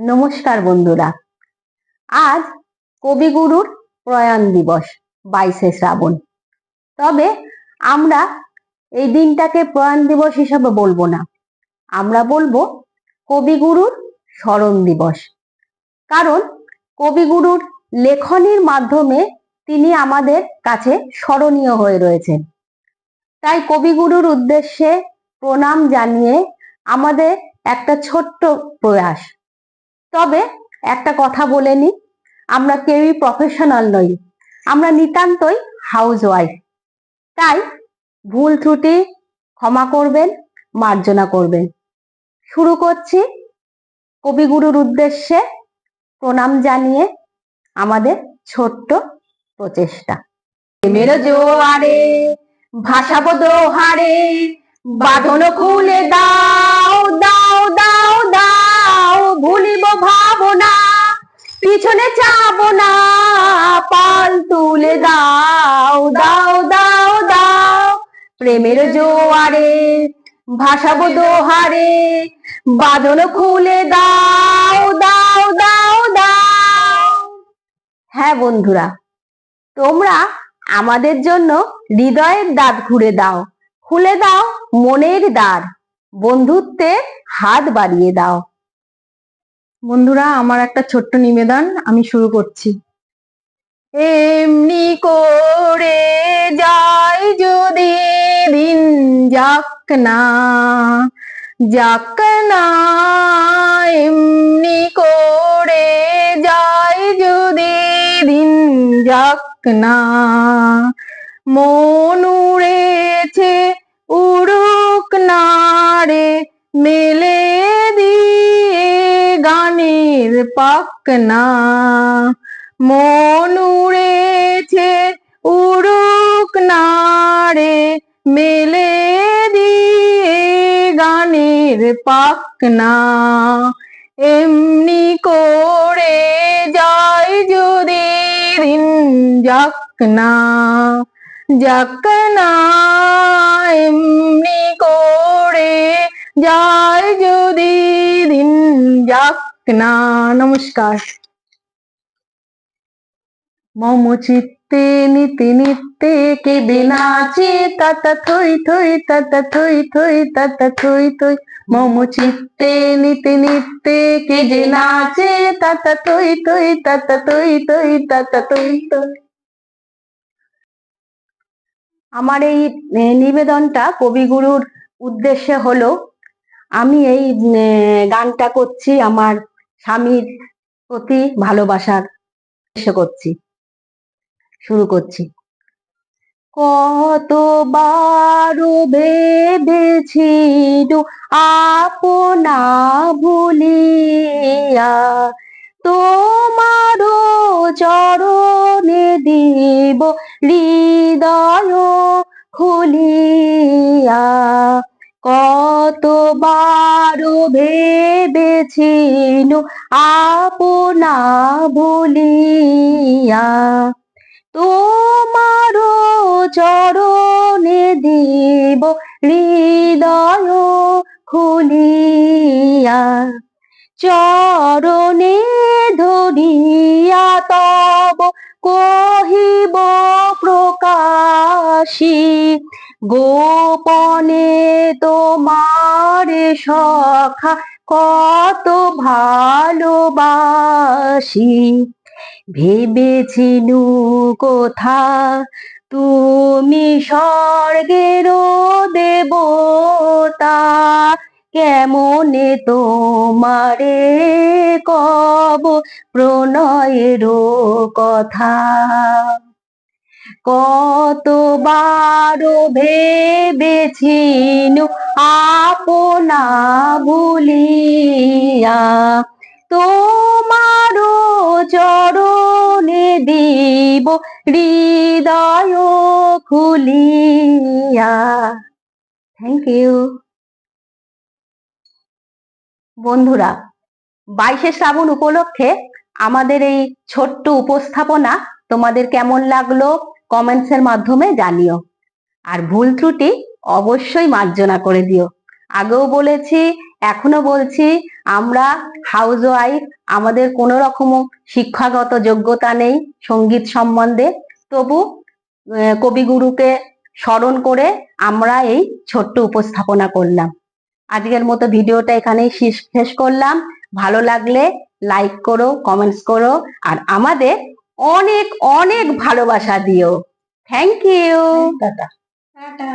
নমস্কার বন্ধুরা। আজ কবিগুরুর প্রয়াণ দিবস, বাইশে শ্রাবণ। তবে আমরা এই দিনটাকে প্রয়াণ দিবস হিসাবে বলব না। আমরা বলব কবিগুরুর স্মরণ দিবস। কারণ কবিগুরুর লেখনীর মাধ্যমে তিনি আমাদের কাছে স্মরণীয় হয়ে রয়েছেন। তাই কবিগুরুর উদ্দেশ্যে প্রণাম জানিয়ে আমাদের একটা ছোট্ট প্রয়াস। তবে একটা কথা বলে নি আমরা কেউই প্রফেশনাল নই, আমরা নিতান্তই হাউস ওয়াইফ তাই ভুল ত্রুটি ক্ষমা করবেন, মার্জনা করবেন। শুরু করছি কবিগুরুর উদ্দেশ্যে প্রণাম জানিয়ে আমাদের ছোট্ট প্রচেষ্টা। প্রেমের জোয়ারে, ভাসাবো বাঁধন খুলে দাও। পিছনে চাবো না, পাল তুলে দাও দাও দাও দাও। প্রেমের জোয়ারে ভাসাবো দোহারে, বাঁধন খুলে দাও দাও দাও দাও। হ্যাঁ বন্ধুরা, তোমরা আমাদের জন্য হৃদয়ের দাঁত ঘুরে দাও, খুলে দাও মনের দ্বার বন্ধুত্বের হাত বাড়িয়ে দাও। বন্ধুরা, আমার একটা ছোট্ট নিবেদন আমি শুরু করছি। এমনি করে যাই যদি দিন যাক না যাক না, এমনি করে যাই যদি দিন যাক না। মন উড়েছে, উড়ুক না রে, মেলে দিয়ে গানের পাকনা মন উড়েছে, উড়ুক না রে, মেলে দিয়ে গানের পাকনা এমনি করে যাই যদি দিন যাক না যাক না এমনি করে যাই যদি দিন যাক না, নমস্কার। মম চিত্তে নিতে নিতে কেঁদে নাচে তাতা থই থই তাতা থই থই তাতা থই থই। মম চিত্তে নিতে নিতে কেঁদে নাচে তাতা থই থই তাতা থই থই তাতা থই থই। আমার এই নিবেদনটা কবিগুরুর উদ্দেশ্যে হলো আমি এই গানটা করছি আমার স্বামীর প্রতি ভালোবাসার করছি। শুরু করছি। কতবার ভেবেছি আপনা ভুলিয়া, তোমারও চরণে দিব হৃদয় খুলিয়া। কতবার ভেবেছি আপনা ভুলিয়া? তোমারও চরণে দিব হৃদয় খুলিয়া। চরণে ধরিয়া তব কহিব প্রকাশী। গোপনে তোমার সখা কত ভালোবাসি। ভেবেছিনু কোথা? তুমি স্বর্গের দেবতা। কেমনে তোমারে কব প্রণয়ের কথা? কতবার ভেবেছিনু আপনা ভুলিয়া? তোমারও চরণে দিব হৃদয় খুলিয়া। থ্যাংক ইউ বন্ধুরা, বাইশে শ্রাবণ উপলক্ষে আমাদের এই ছোট্ট উপস্থাপনা তোমাদের কেমন লাগল? কমেন্টস এর মাধ্যমে জানিও। আর ভুল ত্রুটি অবশ্যই মার্জনা করে দিও। আগেও বলেছি এখনও বলছি, আমরা হাউস ওয়াইফ আমাদের কোনো রকম শিক্ষাগত যোগ্যতা নেই সংগীত সম্বন্ধে। তবু কবিগুরুকে স্মরণ করে আমরা এই ছোট্ট উপস্থাপনা করলাম। আজকের মতো ভিডিওটা এখানেই শেষ করলাম। ভালো লাগলে লাইক করো কমেন্টস করো, আর আমাদের অনেক অনেক ভালোবাসা দিও। Thank you tata tata